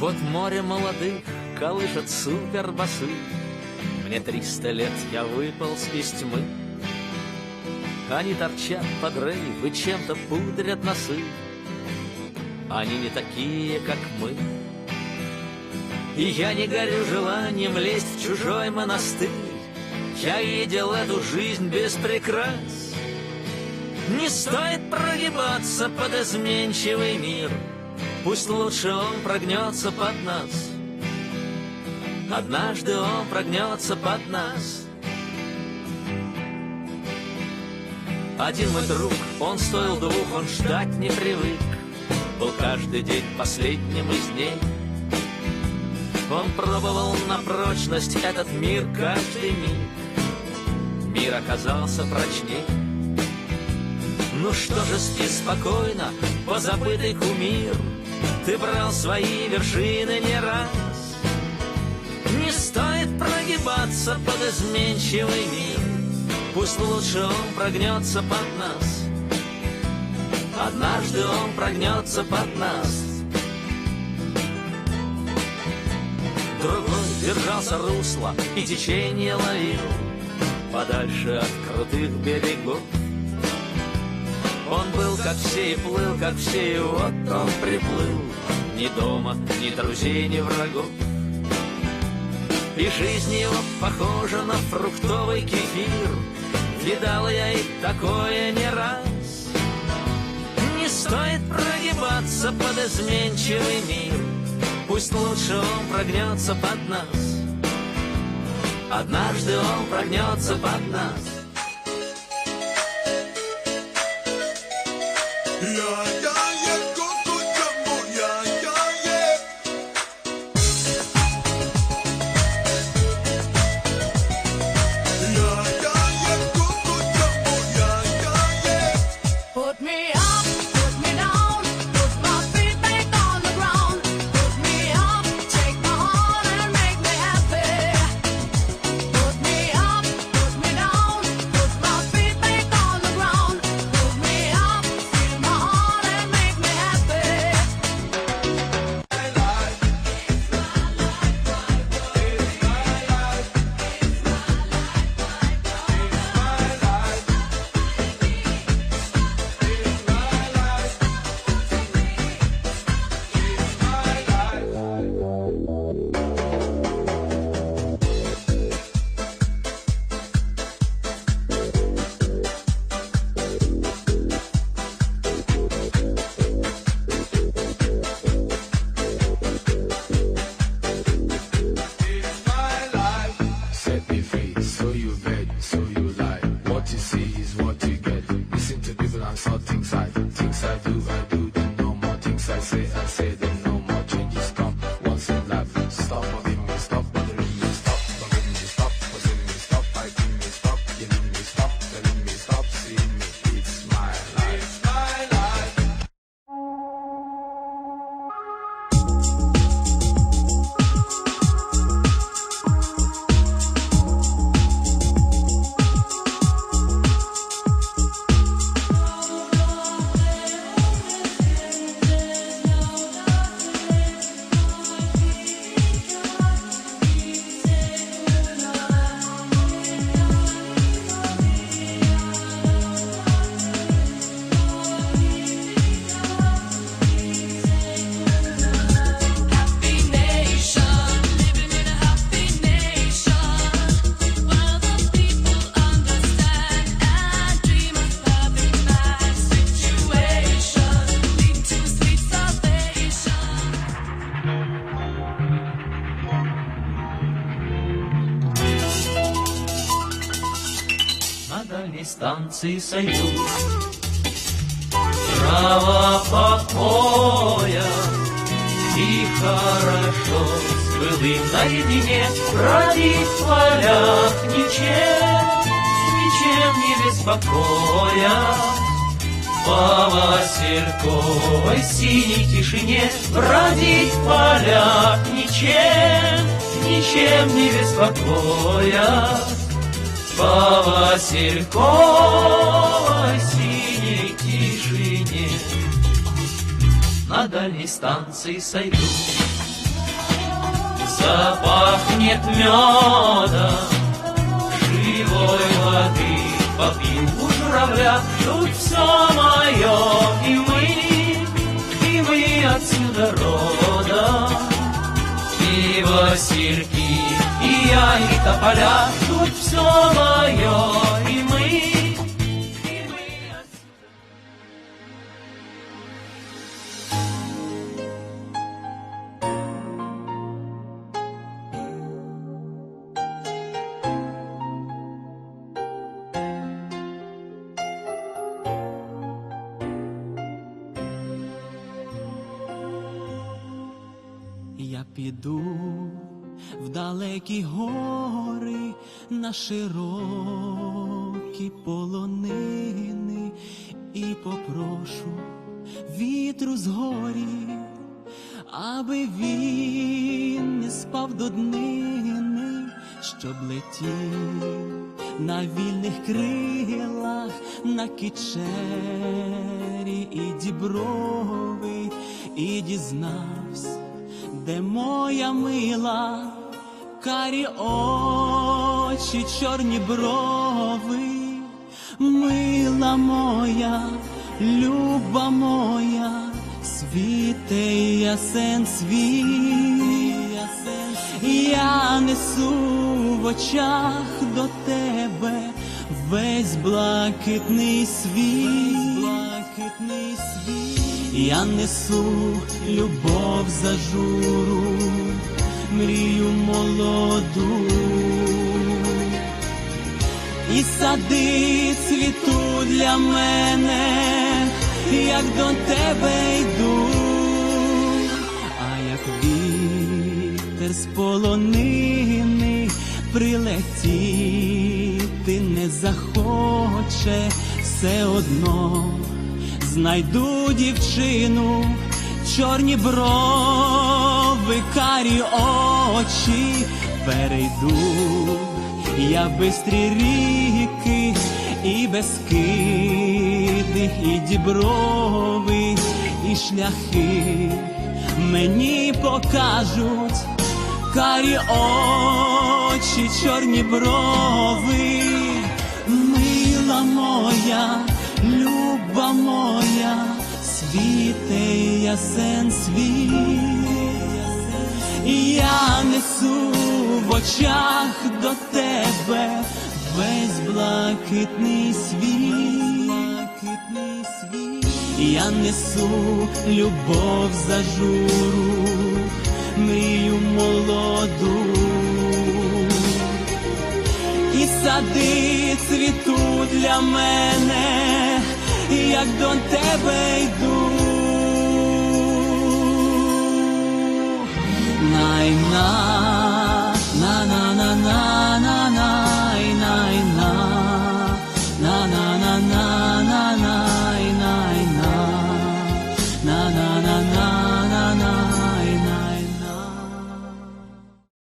Вот море молодых колышет супербасы. Мне триста лет, я выполз из тьмы. Они торчат под рейв и чем-то пудрят носы. Они не такие, как мы. И я не горю желанием лезть в чужой монастырь. Я видел эту жизнь без прикрас. Не стоит прогибаться под изменчивый мир. Пусть лучше он прогнется под нас. Однажды он прогнется под нас. Один мой друг, он стоил двух, он ждать не привык. Был каждый день последним из дней. Он пробовал на прочность этот мир каждый миг. Мир оказался прочней. Ну что же, спи спокойно, позабытый кумир. Ты брал свои вершины не раз. Не стоит прогибаться под изменчивый мир. Пусть лучше он прогнется под нас. Однажды он прогнется под нас. Другой держался русла и течение ловил Подальше от крутых берегов Он был как все и плыл, как все, и вот он приплыл Ни дома, ни друзей, ни врагов И жизнь его похожа на фруктовый кефир. Видал я и такое не раз. Не стоит прогибаться под изменчивый мир. Пусть лучше он прогнется под нас. Однажды он прогнется под нас. Put станции сойду Право покоя И хорошо с былым наедине Бродить полях ничем Ничем не беспокоя По Васильковой синей тишине Бродить в полях ничем Ничем не беспокоя по Васильковой синей тишине На дальней станции сойду. Запахнет медом, живой воды. Попью у журавля, тут все мое, и мы, и мы отсюда родом. И васильки, и я, и тополя, тут все мое, и мы, Я піду в далекі гори на широкі полонини і попрошу вітру з горі, аби він не спав до днини, щоб летів на вільних крилах, на кичері і діброви, і дізнався де моя мила, карі очі, чорні брови, мила моя, люба моя, світе ясен світ, я несу в очах до тебе весь блакитний світ. Я несу любов за журу, мрію молоду, і сади цвіту для мене, як до тебе йду, а як вітер з полонини прилетіти не захоче все одно знайду дівчину, чорні брови, карі очі, перейду я бистрі ріки і безкиди, і діброви, і шляхи. Мені покажуть карі очі, чорні брови, мила моя, моя, світе ясен світ, я несу в очах до тебе весь блакитний світ. Я несу любов за журу, мрію молоду. І сади цвіту для мене, як до тебе йду. Най-най.